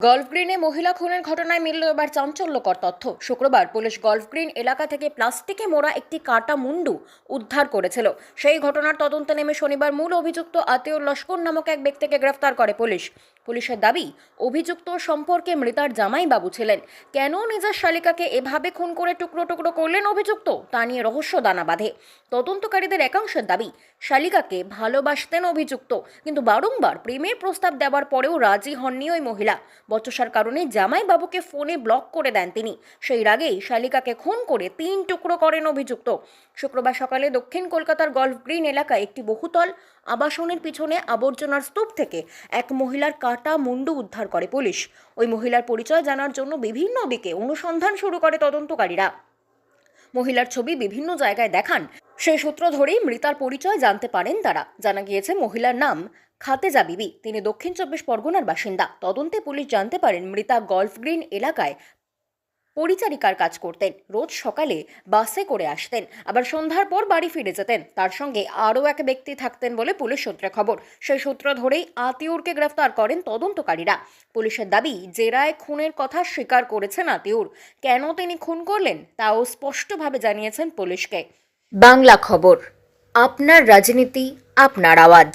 Golf গ্রিনে মহিলা খুনের ঘটনায় মিলল এবার চাঞ্চল্যকর তথ্য। শুক্রবার পুলিশ গল্ফ গ্রিন এলাকা থেকে প্লাস্টিকে মোড়া একটি কাটা মুন্ডু উদ্ধার করেছিল। সেই ঘটনার তদন্তে নেমে শনিবার মূল অভিযুক্ত আতিউর লস্কর নামক এক ব্যক্তিকে গ্রেফতার করে পুলিশ। পুলিশের দাবি, অভিযুক্ত সম্পর্কে মৃতার জামাই বাবু ছিলেন। কেন নিজের শালিকাকে এভাবে খুন করে টুকরো টুকরো করলেন অভিযুক্ত? তা নিয়ে রহস্য দানা বাঁধে। তদন্তকারীদের একাংশের দাবি, শালিকাকে ভালোবাসতেন অভিযুক্ত, কিন্তু বারংবার প্রেমের প্রস্তাব দেওয়ার পরেও রাজি হননি ওই মহিলা। বচসার কারণে জামাই বাবুকে ফোনে ব্লক করে দেন তিনি। সেই রাগেই শালিকাকে খুন করে তিন টুকরো করেন অভিযুক্ত। শুক্রবার সকালে দক্ষিণ কলকাতার গল্ফ গ্রিন এলাকায় একটি বহুতল আবাসনের পিছনে আবর্জনার স্তূপ থেকে এক মহিলার কাটা মুন্ডু উদ্ধার করে পুলিশ। ওই মহিলার পরিচয় জানার জন্য বিভিন্ন দিকে অনুসন্ধান শুরু করে তদন্তকারীরা। মহিলার ছবি বিভিন্ন জায়গায় দেখান। সেই সূত্র ধরেই মৃতার পরিচয় জানতে পারেন তারা। জানা গিয়েছে, মহিলার নাম খাতেজা বিবি। তিনি দক্ষিণ চব্বিশ পরগনার বাসিন্দা। তদন্তে পুলিশ জানতে পারেন, মৃতা গল্ফ গ্রিন এলাকায় পরিচারিকার কাজ করতেন। রোজ সকালে বাসে করে আসতেন। আবার সন্ধ্যার পর বাড়ি ফিরে যেতেন। তার সঙ্গে আরও এক ব্যক্তি থাকতেন বলে পুলিশ সূত্রে খবর। সেই সূত্র ধরেই আতিউরকে গ্রেফতার করেন তদন্তকারীরা। পুলিশের দাবি, জেরায় খুনের কথা স্বীকার করেছেন আতিউর। কেন তিনি খুন করলেন, তাও স্পষ্টভাবে জানিয়েছেন পুলিশকে। বাংলা খবর, আপনার রাজনীতি, আপনার আওয়াজ।